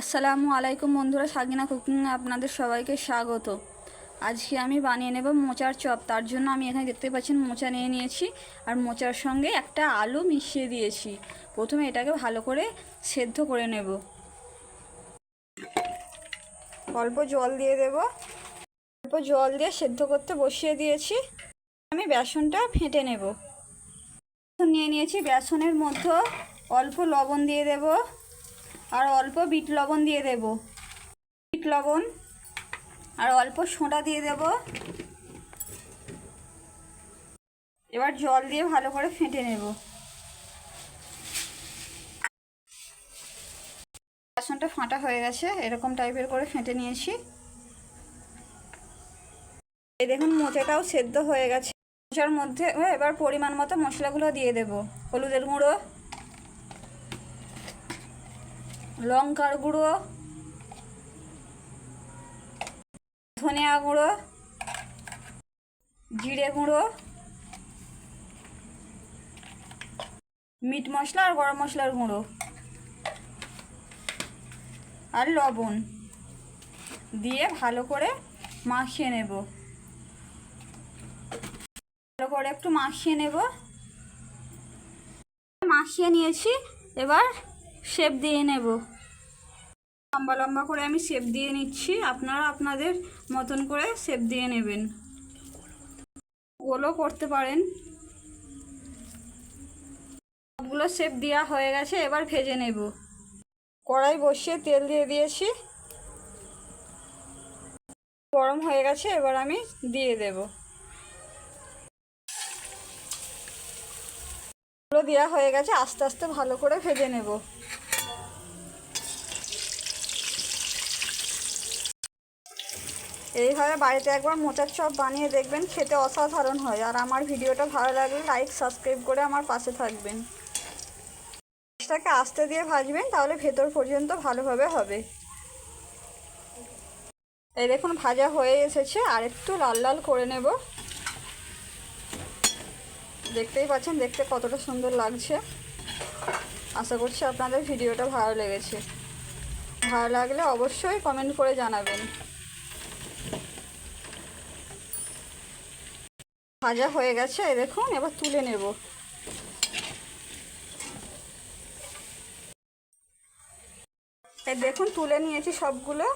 আসসালামু আলাইকুম বন্ধুরা, সাগিনা কুকিং আপনাদের সবাইকে স্বাগত। আজকে আমি বানিয়ে নেব মোচার চপ, তার জন্য আমি এখানে দেখতে পাচ্ছেন মোচা নিয়ে নিয়েছি। আর মোচার সঙ্গে একটা আলু মিশিয়ে দিয়েছি। প্রথমে এটাকে ভালো করে সেদ্ধ করে নেব। অল্প জল দিয়ে দেব। অল্প জল দিয়ে সেদ্ধ করতে বসিয়ে দিয়েছি। আমি বেসনটা ফেটে নেব। নিয়ে নিয়েছি বেসনের মধ্যে অল্প লবণ দিয়ে দেবো। আর অল্প বিট লবণ দিয়ে দেব। বিট লবণ আর অল্প সোঁটা দিয়ে দেব। এবার জল দিয়ে ভালো করে ফেটে নেব। বেসনটা ফাটা হয়ে গেছে, এরকম টাইপের করে ফেটে নিয়েছি। এই দেখুন, মোচাটাও সেদ্ধ হয়ে গেছে। মোচার মধ্যে, এবার পরিমাণ মতো মশলাগুলো দিয়ে দেব। হলুদের গুঁড়ো লঙ্কার গুঁড়ো, ধনিয়া গুঁড়ো, জিরে গুঁড়ো, মিট মশলা আর গরম মশলার গুঁড়ো আর লবণ দিয়ে ভালো করে মাখিয়ে নেব। ভালো করে একটু মাখিয়ে নেব। মাখিয়ে নিয়েছি, এবার শেপ দিয়ে নেব। লম্বা লম্বা করে আমি শেপ দিয়ে নিচ্ছি। আপনারা আপনাদের মতন করে শেপ দিয়ে নেবেন। গোলও করতে পারেন। সবগুলো শেপ দেওয়া হয়ে গেছে, এবার ভেজে নেব। কড়াই বসিয়ে তেল দিয়ে দিয়েছি। গরম হয়ে গেছে, এবার আমি দিয়ে দেব। দেওয়া হয়ে গেছে, আস্তে আস্তে ভালো করে ভেজে নেব। এইভাবে বাড়িতে একবার মোচার চপ বানিয়ে দেখবেন, খেতে অসাধারণ হয়। আর আমার ভিডিওটা ভালো লাগলে লাইক, সাবস্ক্রাইব করে আমার পাশে থাকবেন। মাছটাকে আস্তে দিয়ে ভাজবেন, তাহলে ভেতর পর্যন্ত ভালোভাবে হবে। এই দেখুন, ভাজা হয়ে এসেছে। আর একটু লাল লাল করে নেব। দেখতেই পাচ্ছেন, দেখতে কতটা সুন্দর লাগছে। আশা করছি আপনাদের ভিডিওটা ভালো লেগেছে। ভালো লাগলে অবশ্যই কমেন্ট করে জানাবেন। ভাজা হয়ে গেছে দেখুন, এবার তুলে নেব। দেখুন, তুলে নিয়েছি সবগুলো।